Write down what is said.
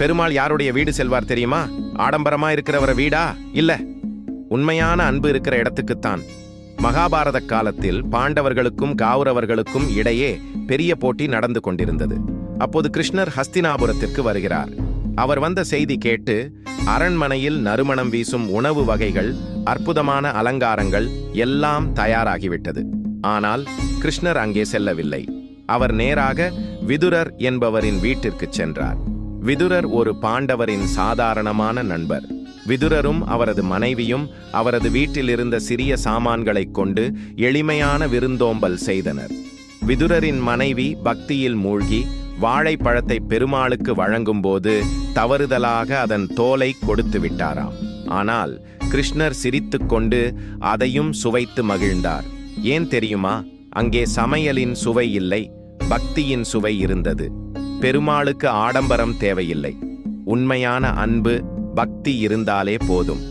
பெருமாள் யாருடைய வீடு செல்வார் தெரியுமா? ஆடம்பரமா இருக்கிறவர வீடா? இல்ல. உண்மையான அன்பு இருக்கிற இடத்துக்குத்தான். மகாபாரத காலத்தில் பாண்டவர்களுக்கும் கௌரவர்களுக்கும் இடையே பெரிய போட்டி நடந்து கொண்டிருந்தது. அப்போது கிருஷ்ணர் ஹஸ்தினாபுரத்திற்கு வருகிறார். அவர் வந்த செய்தி கேட்டு அரண்மனையில் நறுமணம் வீசும் உணவு வகைகள் அற்புதமான அலங்காரங்கள் எல்லாம் தயாராகிவிட்டது. ஆனால் கிருஷ்ணர் அங்கே செல்லவில்லை. அவர் நேராக விதுரர் என்பவரின் வீட்டிற்கு சென்றார். விதுரர் ஒரு பாண்டவரின் சாதாரணமான நண்பர். விதுரரும் அவரது மனைவியும் அவரது வீட்டில் இருந்த சிறிய சாமான்களைக் கொண்டு எளிமையான விருந்தோம்பல் செய்தனர். விதுரரின் மனைவி பக்தியில் மூழ்கி வாழைப்பழத்தை பெருமாளுக்கு வழங்கும்போது தவறுதலாக அதன் தோலை கொடுத்து விட்டாராம். ஆனால் கிருஷ்ணர் சிரித்துக்கொண்டு அதையும் சுவைத்து மகிழ்ந்தார். ஏன் தெரியுமா? அங்கே சமையலின் சுவை இல்லை பக்தியின் சுவை இருந்தது. பெருமாளுக்கு ஆடம்பரம் தேவையில்லை. உண்மையான அன்பு பக்தி இருந்தாலே போதும்.